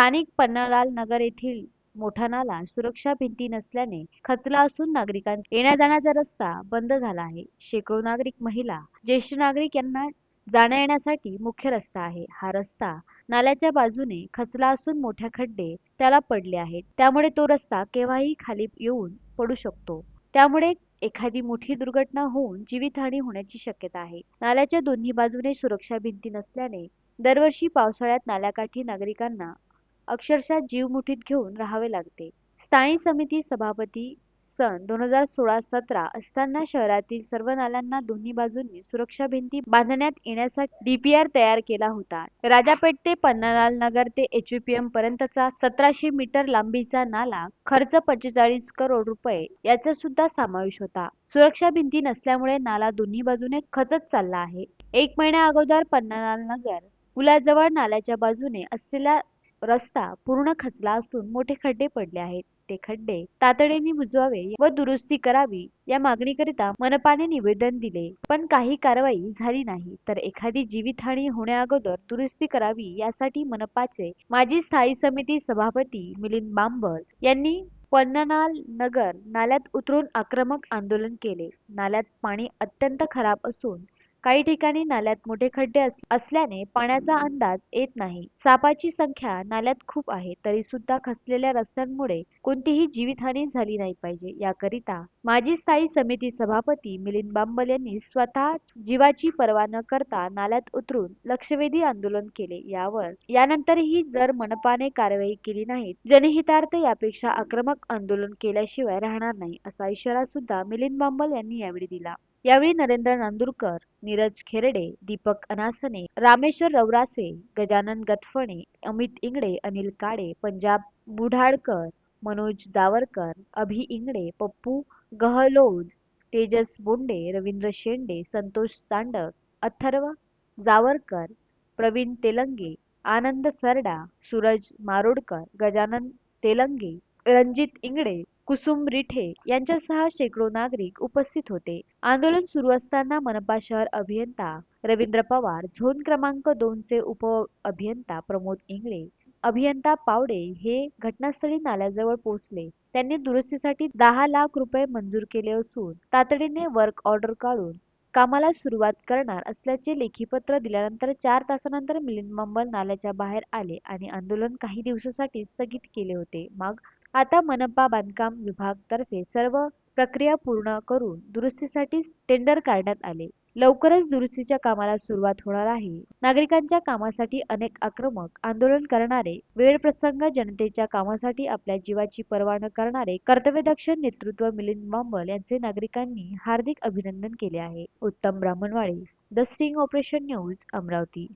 स्थानिक पन्नालाल नगर येथील मोठा नाला सुरक्षा भिंती नसल्याने खचला असून नागरिकांना येण्या जाण्याचा रस्ता बंद झाला आहे. शेकडो नागरिक महिला ज्येष्ठ नागरिक यांना जाण्या येण्यासाठी मुख्य रस्ता आहे. हा रस्ता नाल्याच्या बाजूने खचला असून मोठ्या खड्डे त्याला पडले आहेत. त्यामुळे तो रस्ता केव्हाही खाली येऊन पडू शकतो. त्यामुळे एखादी मोठी दुर्घटना होऊन जीवितहानी होण्याची शक्यता आहे. नाल्याच्या दोन्ही बाजूने सुरक्षा भिंती नसल्याने दरवर्षी पावसाळ्यात नाल्याकाठी नागरिकांना अक्षरशः जीव मुठीत घेऊन राहावे लागते. स्थायी समिती सभापती सन दोन हजार सोळा सतरा असताना शहरातील सर्व नाल्यांना दोन्ही बाजूंनी सुरक्षा भिंती बांधण्यात येण्यासाठी डीपीआर तयार केला होता. राजापेठ ते पन्नालाल नगर ते एचयूपीएम पर्यंतचा सतराशे मीटर लांबीचा नाला खर्च पंचेचाळीस करोड रुपये याचा सुद्धा समावेश होता. सुरक्षा भिंती नसल्यामुळे नाला दोन्ही बाजूने खचत चालला आहे. एक महिन्या अगोदर पन्नालाल नगर पुलाजवळ नाल्याच्या बाजूने असलेल्या रस्ता पूर्ण खचला असून मोठे खड्डे पडले आहेत. ते खड्डे तातडीने बुजवावे व दुरुस्ती करावी या मागणीकरिता मनपाने निवेदन दिले. पण काही कारवाई झाली नाही. तर एखादी जीवितहानी होण्याअगोदर दुरुस्ती करावी यासाठी मनपाचे माजी स्थायी समिती सभापती मिलिंद बांबर यांनी पन्नानाल नगर नाल्यात उतरून आक्रमक आंदोलन केले. नाल्यात पाणी अत्यंत खराब असून काही ठिकाणी नाल्यात मोठे खड्डे असल्याने पाण्याचा अंदाज येत नाही. सापाची संख्या नाल्यात खूप आहे तरी सुद्धा खचलेल्या रस्त्यांमुळे कोणतीही जीवितहानी झाली नाही पाहिजे. याकरिता माजी स्थायी समिती सभापती मिलिंद बांबल यांनी स्वतः जीवाची पर्वा न करता नाल्यात उतरून लक्षवेधी आंदोलन केले. यावर यानंतरही जर मनपाने कारवाई केली नाही जनहितार्थ यापेक्षा आक्रमक आंदोलन केल्याशिवाय राहणार नाही असा इशारा सुद्धा मिलिंद बांबल यांनी यावेळी दिला. यावेळी नरेंद्र नांदुरकर नीरज खेरडे दीपक अनासने रामेश्वर रवरासे गजानन गतफणे अमित इंगडे अनिल काळे पंजाब बुढाळकर मनोज जावरकर अभि इंगडे पप्पू गहलोद तेजस बोंडे रवींद्र शेंडे संतोष चांडक अथर्व जावरकर प्रवीण तेलंगे आनंद सरडा सूरज मारोडकर गजानन तेलंगे रणजित इंगडे कुसुम रिठे यांच्यासह शेकडो नागरिक उपस्थित होते. आंदोलन सुरू असताना मनपा शहर अभियंता रवींद्र पवार झोन क्रमांक दोन चे उप अभियंता प्रमोद इंगळे अभियंता पावडे हे घटनास्थळी नाल्याजवळ पोहोचले. त्यांनी दुरुस्तीसाठी दहा लाख रुपये मंजूर केले असून तातडीने वर्क ऑर्डर काढून कामाला सुरुवात करणार असल्याचे लेखी पत्र दिल्यानंतर चार तासानंतर मिलिंद मंबल नाल्याच्या बाहेर आले आणि आंदोलन काही दिवसासाठी स्थगित केले होते. मग आता मनपा बांधकाम विभागतर्फे सर्व प्रक्रिया पूर्ण करून दुरुस्तीसाठी टेंडर काढण्यात आले. लवकरच दुरुस्तीच्या कामाला सुरुवात होणार आहे. नागरिकांच्या कामासाठी अनेक आक्रमक आंदोलन करणारे वेळ प्रसंग जनतेच्या कामासाठी आपल्या जीवाची पर्वा न करणारे कर्तव्यदक्ष नेतृत्व मिलिंद मांबल यांचे नागरिकांनी हार्दिक अभिनंदन केले आहे. उत्तम Brahmanwadi the sting operation news Amravati.